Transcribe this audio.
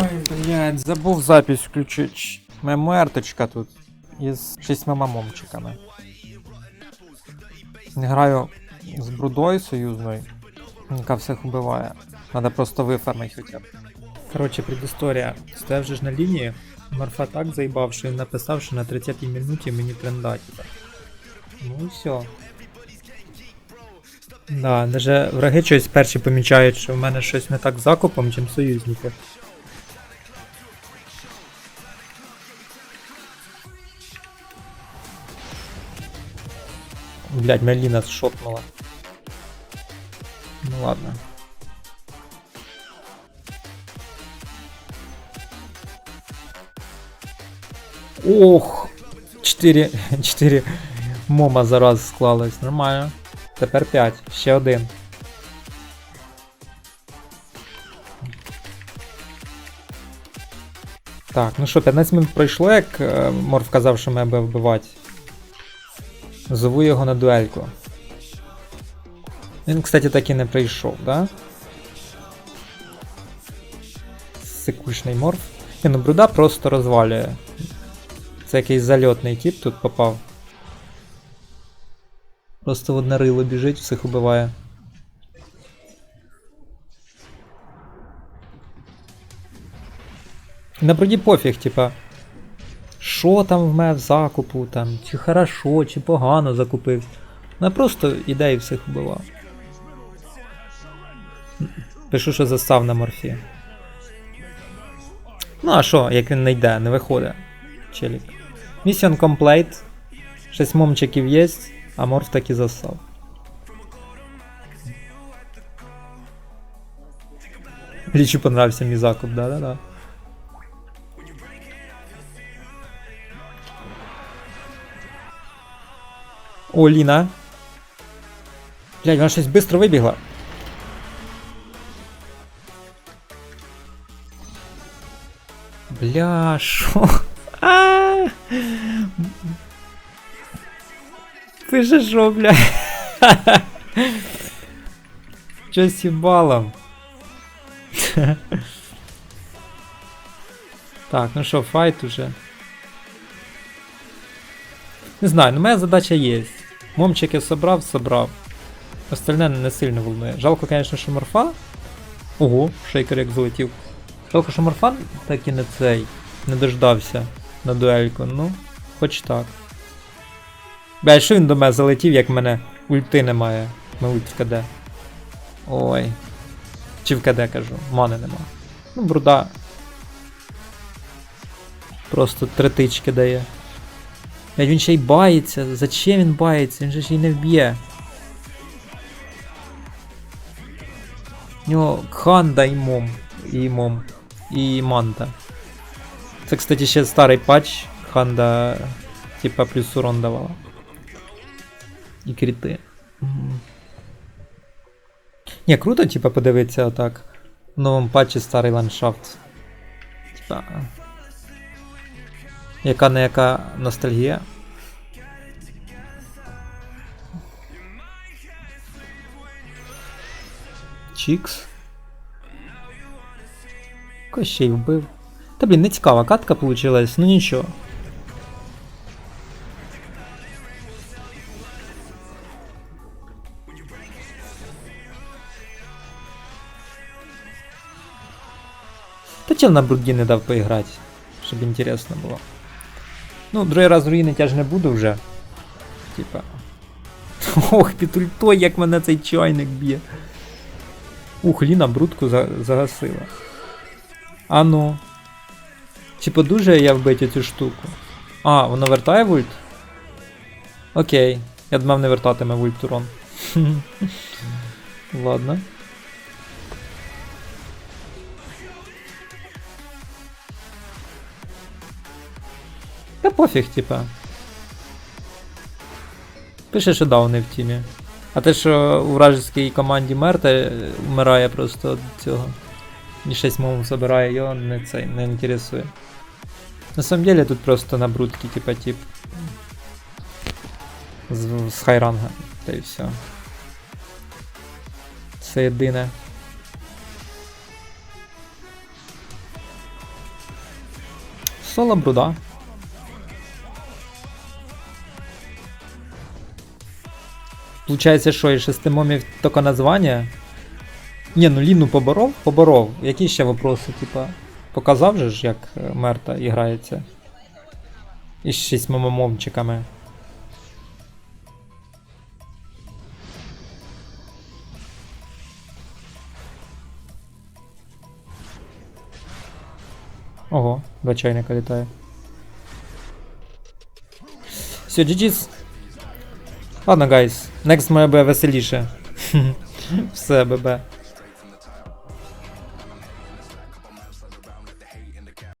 Ой, блядь, забув запись включити. Мемерточка тут із шістьма момчиками. Граю з брудою союзною, яка всіх вбиває. Надо просто вифармити хоча б. Коротше, предісторія. Стояв же ж на лінії, Марфа так заїбав, що він написав, що на 30-й минуті мені тренда, типа. Ну і все. Да, даже враги щось перші помічають, що в мене щось не так з закупом, чим союзники. Блять, Меліна шотнула. Ну ладно. Ох! 4, 4 мома зараз склалось. Нормально. Тепер 5. Ще один. Так, ну що, 15 минут пройшло, як е, Морф казав, що мене буде вбивати. Зову його на дуельку. Він, кстати, так і не прийшов, да? Секушний морф. Ні, ну бруда просто розвалює. Це якийсь зальотний тип тут попав. Просто в одне рило біжить, всіх убиває. На броді пофіг, типа. Що там в мене в закупу, там, чи хорошо, чи погано закупився. Ну просто іде і всіх вбивав. Пишу, що застав на морфі. Ну а що, як він не йде, не виходить. Челік. Mission complete. 6 момчиків є, а морф так і застав. Лічу понравився мій закуп, да-да-да. О, Ліна. Блядь, вона щось швидко вибігла. Бля, шо? А! Ти же шо, бля? Чо сібалом? Так, ну що, файт уже. Не знаю, ну моя задача є. Момчики собрав, собрав. Остальне не сильно волнує. Жалко, звісно, що морфа. Ого, шейкер як залетів. Жалко, що морфа так і не цей. Не дождався на дуельку. Ну, хоч так. Бля, що він до мене залетів, як в мене ульти немає. Ми ульт в КД. Ой. Чи в КД кажу, мани нема. Ну, бруда. Просто три тички дає. Блядь, він ще й бається. Зачем він бається? Він же ж її не вб'є. У нього Ханда і мом. І мом. І манта. Це, кстати, ще старий патч. Ханда, типа, плюс урон давала. І кріти. Мгм. Ні, круто, типа, подивитися отак. В новому патчі старий ландшафт. Типа. Яка не яка ностальгія. Чікс. Кощей вбив. Та блін, не цікава катка получилась, ну нічого. Та чел на бруді не дав поіграти, щоб інтересно було. Ну, другий раз руїни тяж не буду вже. Типа. Ох, під ультой, як мене цей чайник б'є. Ух, Ліна брудку за загасила. А ну. Чи подужає я вбити цю штуку? А, воно вертає в ульт? Окей. Я думав не вертатиме в ульт урон. Ладно. Та пофіг, типа. Пише, що дауни в тімі. А те, що у вражеській команді Мерта е, вмирає просто від цього. І 6 мов забирає, його не цей не інтересує. На самом деле тут просто набрудки, типа тип. З, з хайранга. Та і все. Це єдине. соло бруда. Получається, що і шести момів тільки названня. Ні, ну Ліну поборов? Поборов. Які ще вопроси, типа. Показав же ж, як е, Мерта грається. Із шістьма момчиками. Ого, два чайника літає. Все, GG's. Ладно, гайс. Next має буде веселіше. Все, ББ.